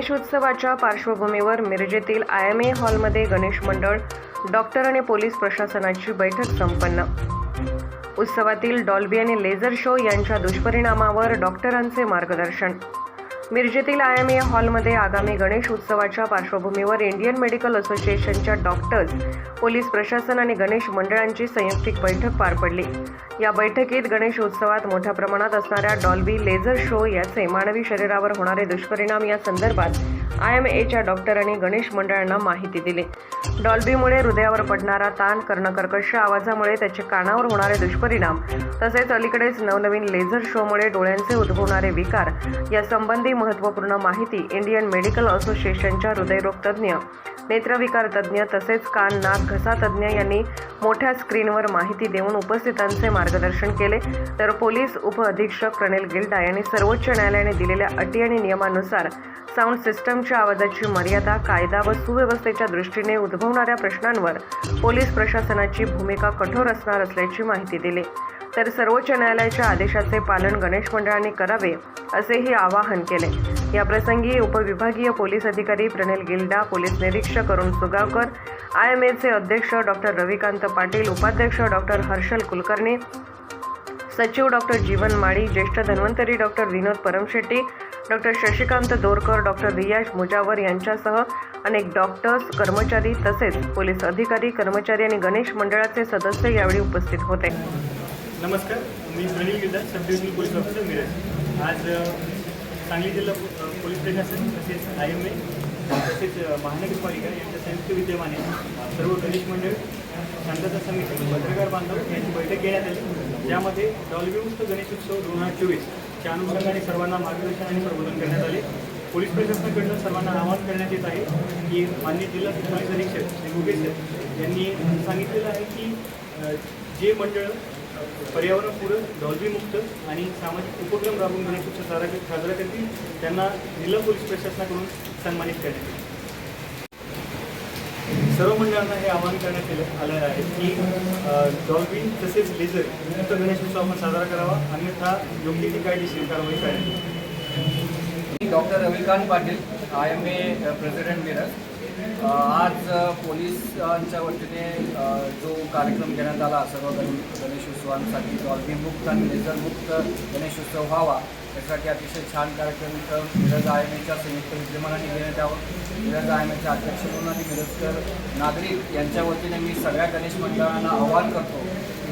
गणेशोत्सवाच्या पार्श्वभूमीवर मिरजेतील आय एम ए हॉलमध्ये गणेश मंडळ डॉक्टर आणि पोलीस प्रशासनाची बैठक संपन्न. उत्सवातील डॉल्बी आणि लेझर शो यांच्या दुष्परिणामावर डॉक्टरांचे मार्गदर्शन. मिरजेतील आय एम ए हॉलमध्ये आगामी गणेश उत्सवाच्या पार्श्वभूमीवर इंडियन मेडिकल असोसिएशनच्या डॉक्टर्स पोलीस प्रशासन आणि गणेश मंडळांची संयुक्तिक बैठक पार पडली. या बैठकीत गणेश उत्सवात मोठ्या प्रमाणात असणाऱ्या डॉल्बी लेझर शो याचे मानवी शरीरावर होणारे दुष्परिणाम या संदर्भात आय एम एच्या डॉक्टरांनी गणेश मंडळांना माहिती दिली. डॉल्बीमुळे हृदयावर पडणारा ताण कर्णकर्कश आवाजामुळे त्याचे कानावर होणारे दुष्परिणाम तसेच अलीकडेच नवनवीन लेझर शोमुळे डोळ्यांचे उद्भवणारे विकार या संबंधी महत्त्वपूर्ण माहिती इंडियन मेडिकल असोसिएशनच्या हृदयरोगतज्ञ नेत्रविकार तज्ज्ञ तसेच कान नाक घसा तज्ज्ञ यांनी मोठ्या स्क्रीनवर माहिती देऊन उपस्थितांचे मार्गदर्शन केले. तर पोलीस उपअधीक्षक प्रणेल गिल्डा यांनी सर्वोच्च न्यायालयाने दिलेल्या अटी आणि नियमानुसार साऊंड सिस्टमच्या आवाजाची मर्यादा कायदा व सुव्यवस्थेच्या दृष्टीने उद्भवणाऱ्या प्रश्नांवर पोलीस प्रशासनाची भूमिका कठोर असणार असल्याची माहिती दिली. तर सर्वोच्च न्यायालयाच्या आदेशाचे पालन गणेश मंडळांनी करावे असेही आवाहन केले. याप्रसंगी उपविभागीय पोलीस अधिकारी प्रणिल गिल्डा पोलीस निरीक्षक अरुण सुगावकर आय एम एचे अध्यक्ष डॉक्टर रविकांत पाटील उपाध्यक्ष डॉक्टर हर्षल कुलकर्णी सचिव डॉक्टर जीवन माळी ज्येष्ठ Dhanvantari doctor Vinod Paramshetti doctor Shashikant Dorkar doctor Riyaz Mujawar यांच्यासह अनेक डॉक्टर्स कर्मचारी तसेच पोलीस अधिकारी कर्मचारी आणि गणेश मंडळाचे सदस्य यावेळी उपस्थित होते. नमस्कार मी Pravin Girdar sub divisional police officer Miraj. आज सांगली जिल्हा पोलीस प्रशासन तसेच आय एम ए तसेच महानगरपालिका यांच्या संयुक्त विद्यमाने सर्व गणेश मंडळ शांतता समिती पत्रकार बांधव यांची बैठक घेण्यात आली. ज्यामध्ये डॉल्बीमुक्त गणेशोत्सव दोन हजार चोवीसच्या अनुषंगाने सर्वांना मार्गदर्शन आणि प्रबोधन करण्यात आले. पोलीस प्रशासनाकडनं सर्वांना आवाहन करण्यात येत आहे की माननीय जिल्हा पोलीस अधीक्षक श्री मुकेश यांनी सांगितलेलं आहे की जे मंडळ पर्यावरणपूरक डॉल्बीमुक्त आणि सामाजिक उपक्रम राबवून गणेशोत्सव साजरा साजरा करतील त्यांना जिल्हा पोलीस प्रशासनाकडून सन्मानित करण्यात येईल. सर्व मंडळांना हे आवाहन करण्यात आलं आलं आहे की डॉल्बी तसेच लेझर मुक्त गणेशोत्सव आपण साजरा करावा अन्यथा योग्य ती कायदेशीर कारवाई करण्यात doctor Ravikant Patil I M A president Miraj आज पोलिसांच्या वतीने जो कार्यक्रम घेण्यात आला सर्व गण गणेशोत्सवांसाठी डॉल्बीमुक्त आणि लेझरमुक्त गणेशोत्सव व्हावा त्यासाठी अतिशय छान कार्यक्रम इथं मिरज आय एम एच्या संयुक्त विद्यमानाने घेण्यात यावं. मिरज आय एम एचे अध्यक्ष म्हणून आणि मिरजकर नागरिक यांच्या वतीने मी सगळ्या गणेश मंडळांना आवाहन करतो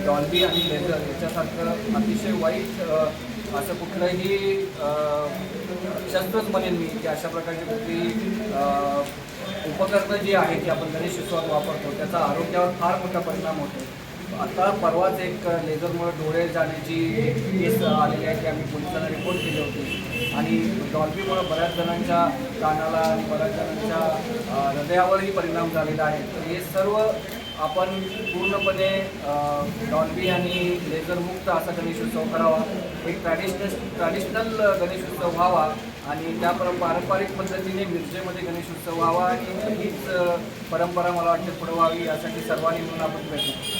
डॉल्बी आणि लेझर याच्यासारखं अतिशय वाईट असं कुठलंही शस्त्रच म्हणेन मी की अशा प्रकारची कुठली उपकरणं जी आहेत ती आपण गणेश उत्सवात वापरतो त्याचा आरोग्यावर फार मोठा परिणाम होतो. आता परवाच एक लेझरमुळे डोळे जाण्याची केस आलेली आहे की आम्ही पोलिसांना रिपोर्ट केली होती. आणि डॉल्बीमुळे बऱ्याच जणांच्या कानाला आणि बऱ्याच जणांच्या हृदयावरही परिणाम झालेला आहे. तर हे सर्व आपण पूर्णपणे डॉल्बी आणि लेझरमुक्त असा गणेशोत्सव करावा. एक ट्रॅडिशनल ट्रॅडिशनल गणेशोत्सव व्हावा आणि त्या पर पारंपरिक पद्धतीने मिरजेमध्ये गणेशोत्सव व्हावा. आणि हीच परंपरा मला वाटते पुढे व्हावी यासाठी सर्वांनी म्हणून आपण प्रयत्न